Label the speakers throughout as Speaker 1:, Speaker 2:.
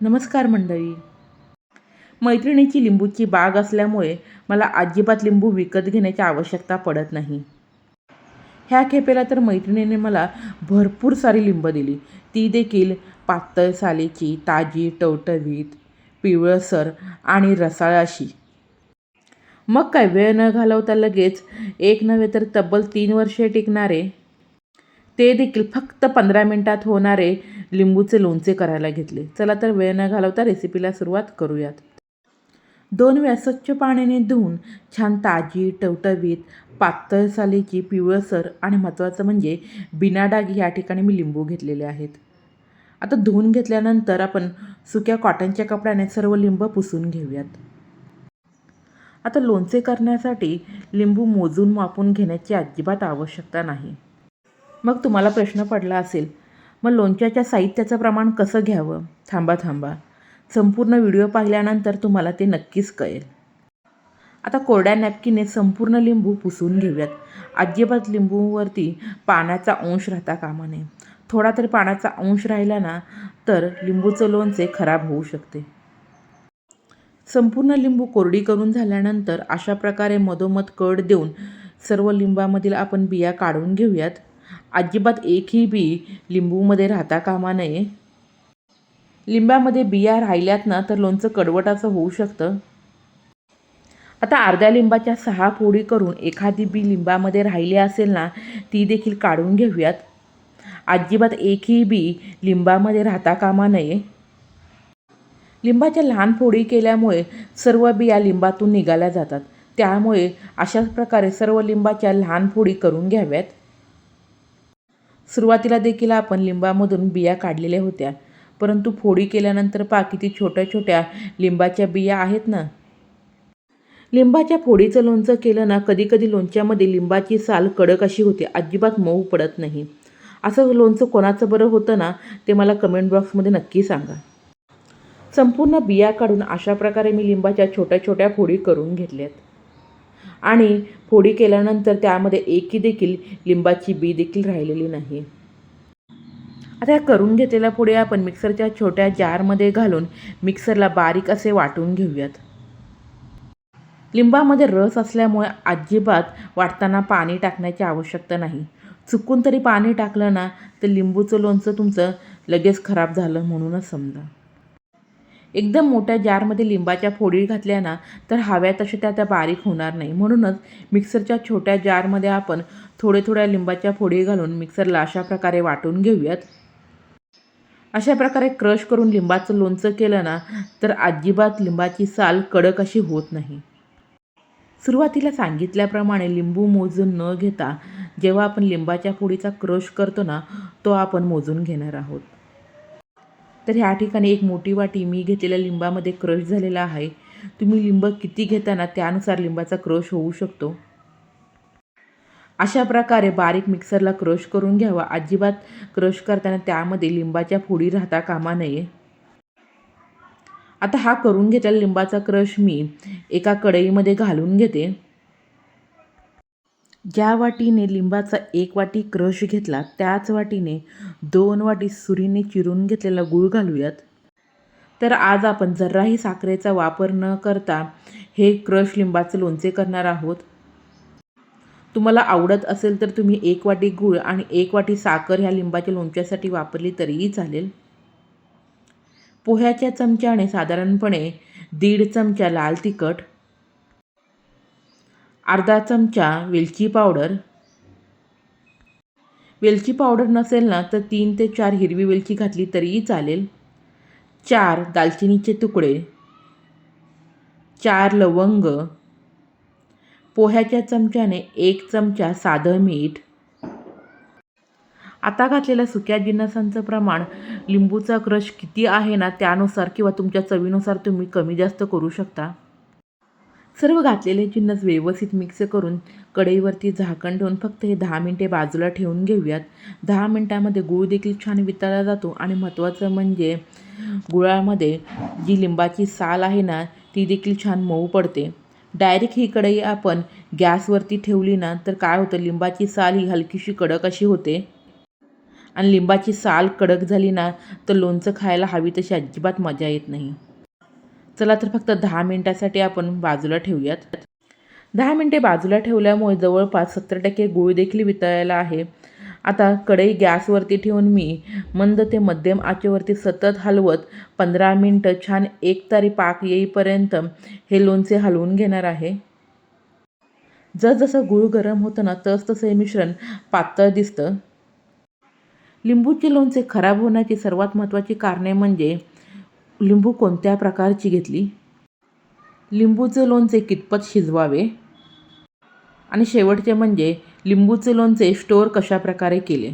Speaker 1: नमस्कार मंडळी. मैत्रिणीची लिंबूची बाग असल्यामुळे मला अजिबात लिंबू विकत घेण्याची आवश्यकता पडत नाही. ह्या खेपेला तर मैत्रिणीने मला भरपूर सारी लिंब दिली. ती देखील पातळ सालीची ताजी टवटवीत पिवळसर आणि रसाळ अशी मग काय वेळ न घालवता लगेच एक नव्हे तर तब्बल तीन वर्षे टिकणारे. ते देखील फक्त पंधरा मिनटात होणारे लिंबूचे लोणचे करायला घेतले. चला तर वेळ न घालवता रेसिपीला सुरुवात करूयात. दोन वेळा स्वच्छ पाण्याने धुवून छान ताजी टवटवीत पातळ सालीची पिवळसर आणि महत्त्वाचं म्हणजे बिनाडाग या ठिकाणी मी लिंबू घेतलेले आहेत. आता धुवून घेतल्यानंतर आपण सुक्या कॉटनच्या कपड्याने सर्व लिंब पुसून घेऊयात. आता लोणचे करण्यासाठी लिंबू मोजून मापून घेण्याची अजिबात आवश्यकता नाही. मग तुम्हाला प्रश्न पडला असेल मग लोणच्याच्या साहित्याचं प्रमाण कसं घ्यावं? थांबा थांबा. संपूर्ण व्हिडिओ पाहिल्यानंतर तुम्हाला ते नक्कीच कळेल. आता कोरड्या नॅपकिनने संपूर्ण लिंबू पुसून घेऊयात. अजिबात लिंबूवरती पाण्याचा अंश राहता कामा नये. थोडा तरी पाण्याचा अंश राहिला ना तर लिंबूचं लोणचे खराब होऊ शकते. संपूर्ण लिंबू कोरडी करून झाल्यानंतर अशा प्रकारे मधोमध कड देऊन सर्व लिंबामधील आपण बिया काढून घेऊयात. अजिबात एकही बी लिंबूमध्ये राहता कामा नये. लिंबामध्ये बिया राहिल्यात ना तर लोणचं कडवटाचं होऊ शकतं. आता अर्ध्या लिंबाच्या सहा फोडी करून एखादी बी लिंबामध्ये राहिली असेल ना ती देखील काढून घेऊयात. अजिबात एकही बी लिंबामध्ये राहता कामा नये. लिंबाच्या लहान फोडी केल्यामुळे सर्व बिया लिंबातून निघाल्या जातात. त्यामुळे अशाच प्रकारे सर्व लिंबाच्या लहान फोडी करून घ्याव्यात. सुरुवातीला देखील आपण लिंबामधून बिया काढलेल्या होत्या. परंतु फोडी केल्यानंतर पा किती छोट्या छोट्या लिंबाच्या बिया आहेत ना? लिंबाच्या फोडीचं लोणचं केलं ना कधी कधी लोणच्यामध्ये लिंबाची साल कडक अशी होते. अजिबात मऊ पडत नाही. असं लोणचं कोणाचं बरं होतं ना ते मला कमेंट बॉक्समध्ये नक्की सांगा. संपूर्ण बिया काढून अशा प्रकारे मी लिंबाच्या छोट्या छोट्या फोडी करून घेतल्यात. आणि फोडी केल्यानंतर त्यामध्ये एकही देखील लिंबाची बी देखील राहिलेली नाही. आता या करून घेतलेल्या फोडी आपण मिक्सरच्या छोट्या जारमध्ये घालून मिक्सरला बारीक असे वाटून घेऊयात. लिंबामध्ये रस असल्यामुळे अजिबात वाटताना पाणी टाकण्याची आवश्यकता नाही. चुकून तरी पाणी टाकलं ना तर लिंबूचं लोणचं तुमचं लगेच खराब झालं म्हणूनच समजा. एकदम मोठ्या जारमध्ये लिंबाच्या फोडी घातल्या ना तर हव्या तशा त्या त्या बारीक होणार नाही. म्हणूनच मिक्सरच्या छोट्या जारमध्ये आपण थोडे थोड्या लिंबाच्या फोडी घालून मिक्सरला अशा प्रकारे वाटून घेऊयात. अशा प्रकारे क्रश करून लिंबाचं लोणचं केलं ना तर अजिबात लिंबाची साल कडक अशी होत नाही. सुरुवातीला सांगितल्याप्रमाणे लिंबू मोजून न घेता जेव्हा आपण लिंबाच्या फोडीचा क्रश करतो ना तो आपण मोजून घेणार आहोत. तर ह्या ठिकाणी एक मोठी वाटी मी घेतलेल्या लिंबामध्ये क्रश झालेला आहे. तुम्ही लिंब किती घेताना त्यानुसार लिंबाचा क्रश होऊ शकतो. अशा प्रकारे बारीक मिक्सरला क्रश करून घ्यावा. अजिबात क्रश करताना त्यामध्ये लिंबाच्या फोडी राहता कामा नये. आता हा करून घेतलेला लिंबाचा क्रश मी एका कढईमध्ये घालून घेते. ज्या वाटीने लिंबाचा एक वाटी क्रश घेतला त्याच वाटीने दोन वाटी सुरीने चिरून घेतलेला गूळ घालूयात. तर आज आपण जराही साखरेचा वापर न करता हे क्रश लिंबाचे लोणचे करणार आहोत. तुम्हाला आवडत असेल तर तुम्ही एक वाटी गूळ आणि एक वाटी साखर ह्या लिंबाच्या लोणच्यासाठी वापरली तरीही चालेल. पोह्याच्या चमच्याने साधारणपणे दीड चमचा लाल तिखट अर्धा चमचा वेलची पावडर. वेलची पावडर नसेल ना तर तीन ते चार हिरवी वेलची घातली तरीही चालेल. चार दालचिनीचे तुकडे. चार लवंग. पोह्याच्या चमच्याने एक चमचा साधं मीठ. आता घातलेल्या सुक्या जिन्नसांचं प्रमाण लिंबूचा क्रश किती आहे ना त्यानुसार किंवा तुमच्या चवीनुसार तुम्ही कमी जास्त करू शकता. सर्व घातलेले जिन्नस व्यवस्थित मिक्स करून कढईवरती झाकण ठेवून फक्त हे दहा मिनटे बाजूला ठेवून घेऊयात. दहा मिनटामध्ये गूळ देखील छान वितळला जातो आणि महत्त्वाचं म्हणजे गुळामध्ये जी लिंबाची साल आहे ना ती देखील छान मऊ पडते. डायरेक्ट ही कढई आपण गॅसवरती ठेवली ना तर काय होतं लिंबाची साल ही हलकीशी कडक अशी होते. आणि लिंबाची साल कडक झाली ना तर लोणचं खायला हवी तशी अजिबात मजा येत नाही. चला तर फक्त दहा मिनटासाठी आपण बाजूला ठेवूयात. दहा मिनटे बाजूला ठेवल्यामुळे जवळपास सत्तर टक्के गुळ देखील वितळायला आहे. आता कढई गॅसवरती ठेवून मी मंद ते मध्यम आचेवरती सतत हलवत पंधरा मिनटं छान एकतारी पाक येईपर्यंत हे लोणचे हलवून घेणार आहे. जसजसं गूळ गरम होतं ना तसतसं हे मिश्रण पातळ दिसतं. लिंबूचे लोणचे खराब होण्याची सर्वात महत्त्वाची कारणे म्हणजे लिंबू कोणत्या प्रकारची घेतली? लिंबूचे लोणचे कितपत शिजवावे? आणि शेवटचे म्हणजे लिंबूचे लोणचे स्टोअर कशा प्रकारे केले?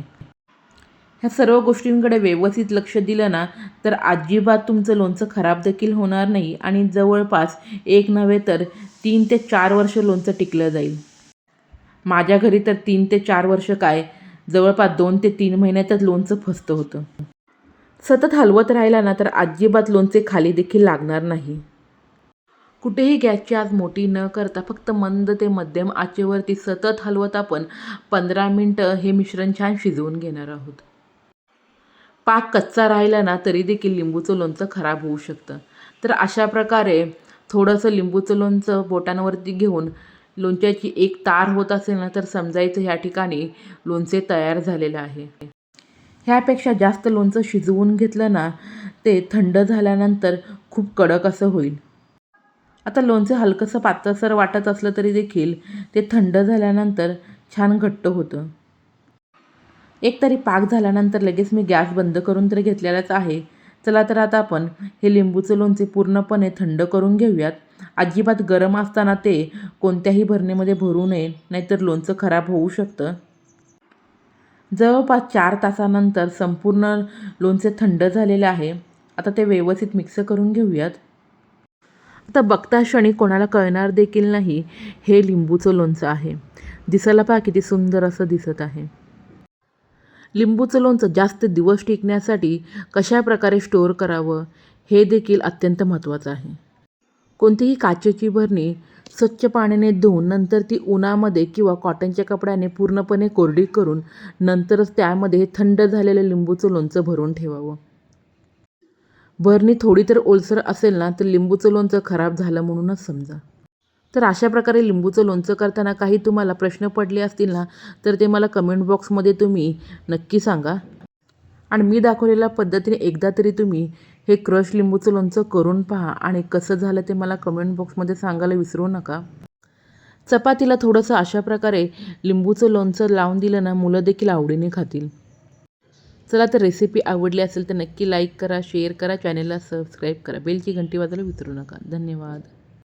Speaker 1: ह्या सर्व गोष्टींकडे व्यवस्थित लक्ष दिलं ना तर अजिबात तुमचं लोणचं खराब देखील होणार नाही आणि जवळपास एक नव्हे तर तीन ते चार वर्ष लोणचं टिकलं जाईल. माझ्या घरी तर तीन ते चार वर्ष काय? जवळपास दोन ते तीन महिन्यातच लोणचं फसतं होतं. सतत हलवत राहिला ना तर अजिबात लोणचे खाली देखील लागणार नाही. कुठेही गॅसची आज मोठी न करता फक्त मंद ते मध्यम आचेवरती सतत हलवत आपण पंधरा मिनटं हे मिश्रण छान शिजवून घेणार आहोत. पाक कच्चा राहिला ना तरी देखील लिंबूचं लोणचं खराब होऊ शकतं. तर अशा प्रकारे थोडंसं लिंबूचं लोणचं बोटांवरती घेऊन लोणच्याची एक तार होत असेल ना तर समजायचं ह्या ठिकाणी लोणचे तयार झालेलं आहे. ह्यापेक्षा जास्त लोणचं शिजवून घेतलं ना ते थंड झाल्यानंतर खूप कडक असं होईल. आता लोणचं हलकंसं पातळसर वाटत असलं तरी देखील ते थंड झाल्यानंतर छान घट्ट होतं. एक तरी पाक झाल्यानंतर लगेच मी गॅस बंद करून तर घेतलेलाच आहे. चला तर आता आपण हे लिंबूचं लोणचे पूर्णपणे थंड करून घेऊयात. अजिबात गरम असताना ते कोणत्याही भरणीमध्ये भरू नये नाहीतर लोणचं खराब होऊ शकतं. जवळपास चार तासानंतर संपूर्ण लोणचे थंड झालेले आहे. आता ते व्यवस्थित मिक्स करून घेऊयात. आता बघता क्षणी कोणाला कळणार देखील नाही हे लिंबूचं लोणचं आहे. दिसायला पहा किती सुंदर असं दिसत आहे. लिंबूचं लोणचं जास्त दिवस टिकण्यासाठी कशा प्रकारे स्टोअर करावं हे देखील अत्यंत महत्त्वाचं आहे. कोणतीही काचेची भरणी स्वच्छ पाण्याने धुवून नंतर ती उन्हामध्ये किंवा कॉटनच्या कपड्याने पूर्णपणे कोरडी करून नंतरच त्यामध्ये थंड झालेलं लिंबूचं लोणचं भरून ठेवावं. भरणी थोडी तर ओलसर असेल ना तर लिंबूचं लोणचं खराब झालं म्हणूनच समजा. तर अशा प्रकारे लिंबूचं लोणचं करताना काही तुम्हाला प्रश्न पडले असतील ना तर ते मला कमेंट बॉक्समध्ये तुम्ही नक्की सांगा. आणि मी दाखवलेल्या पद्धतीने एकदा तरी तुम्ही हे क्रश लिंबूचं लोणचं करून पहा आणि कसं झालं ते मला कमेंट बॉक्समध्ये सांगायला विसरू नका. चपातीला थोडंसं अशा प्रकारे लिंबूचं लोणचं लावून दिलं ना मुलं देखील आवडीने खातील. चला तर रेसिपी आवडली असेल तर नक्की लाईक करा शेअर करा चॅनलला सबस्क्राईब करा. बेलची घंटी वाजायला विसरू नका. धन्यवाद.